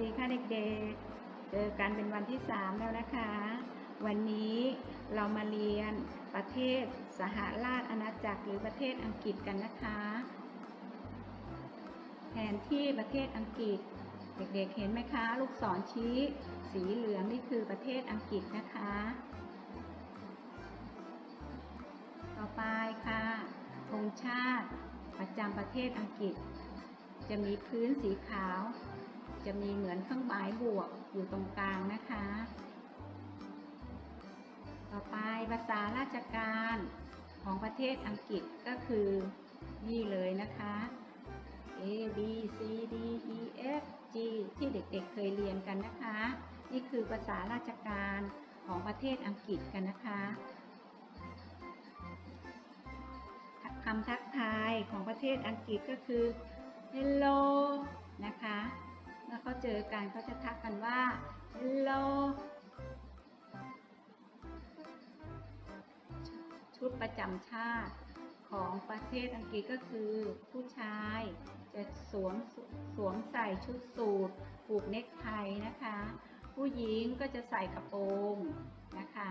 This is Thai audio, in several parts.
ดีค่ะเด็กๆ เจอกันเป็นวันที่ 3 แล้วนะคะ วันนี้เรามาเรียนประเทศสหราชอาณาจักรหรือประเทศอังกฤษกันนะคะ แผนที่ประเทศอังกฤษ เด็กๆ เห็นไหมคะ ลูกศรชี้ สีเหลืองนี่คือประเทศอังกฤษนะคะ ต่อไปค่ะธงชาติประจำประเทศอังกฤษ จะมีพื้นสีขาว จะมีเหมือนเครื่องหมายบวกอยู่ตรงกลางนะคะ ต่อไปภาษาราชการของประเทศอังกฤษก็คือนี่เลยนะคะ A B C D E F G ที่เด็กๆเคยเรียนกันนะคะ นี่คือภาษาราชการของประเทศอังกฤษกันนะคะคำทักทายของประเทศอังกฤษก็คือ hello นะคะ เมื่อเขาเจอกันเขาจะทักกันว่า hello ชุดประจำชาติของประเทศอังกฤษก็คือ ผู้ชายจะสวมสวมใส่ชุดสูทผูกเนคไทนะคะ ผู้หญิงก็จะใส่กระโปรงนะคะ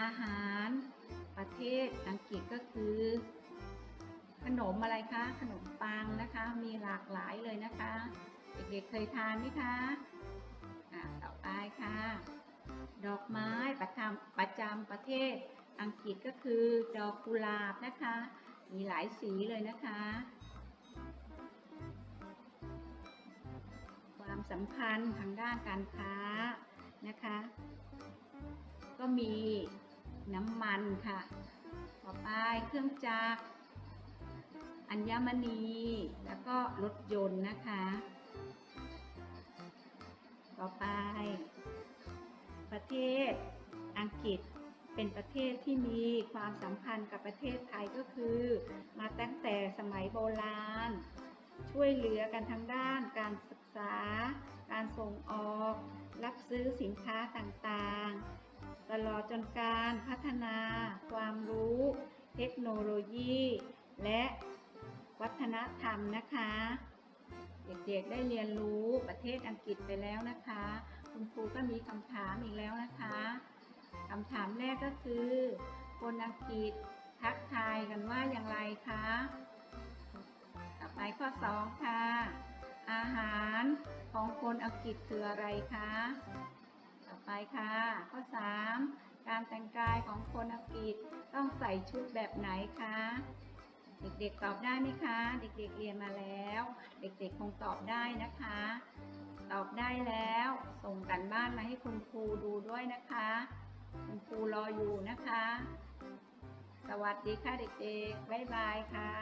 อาหารประเทศอังกฤษก็คือ ขนมอะไรคะ ขนมปังนะคะ มีหลากหลายเลยนะคะ เด็กๆเคยทานไหมคะอ่าต่อไปค่ะ ดอกไม้ประจำประจำประเทศอังกฤษก็คือดอกกุหลาบนะคะ มีหลายสีเลยนะคะ ความสัมพันธ์ทางด้านการค้านะคะ ก็มีน้ำมันค่ะ ต่อไปเครื่องจักร อัญมณี แล้วก็รถยนต์นะคะ ต่อไป ประเทศอังกฤษเป็นประเทศที่มีความสัมพันธ์กับประเทศไทยก็คือ มาตั้งแต่สมัยโบราณ ช่วยเหลือกันทางด้านการศึกษา การส่งออก รับซื้อสินค้าต่างๆ ตลอดจนการพัฒนา ความรู้ เทคโนโลยี และวัฒนธรรมนะคะ เด็กๆได้เรียนรู้ประเทศอังกฤษไปแล้วนะคะ คุณครูก็มีคำถามอีกแล้วนะคะคำถามแรกก็คือ คนอังกฤษทักทายกันว่าอย่างไรคะต่อไปข้อ 2 ค่ะ อาหารของคนอังกฤษคืออะไรคะ ต่อไปค่ะ ข้อ 3 การแต่งกายของคนอังกฤษต้องใส่ชุดแบบไหนคะ เด็กๆตอบได้ไหมคะ เด็กๆเรียนมาแล้ว เด็กๆคงตอบได้นะคะ ตอบได้แล้ว ส่งกันบ้านมาให้คุณครูดูด้วยนะคะ คุณครูรออยู่นะคะ สวัสดีค่ะเด็กๆบ๊ายบายค่ะ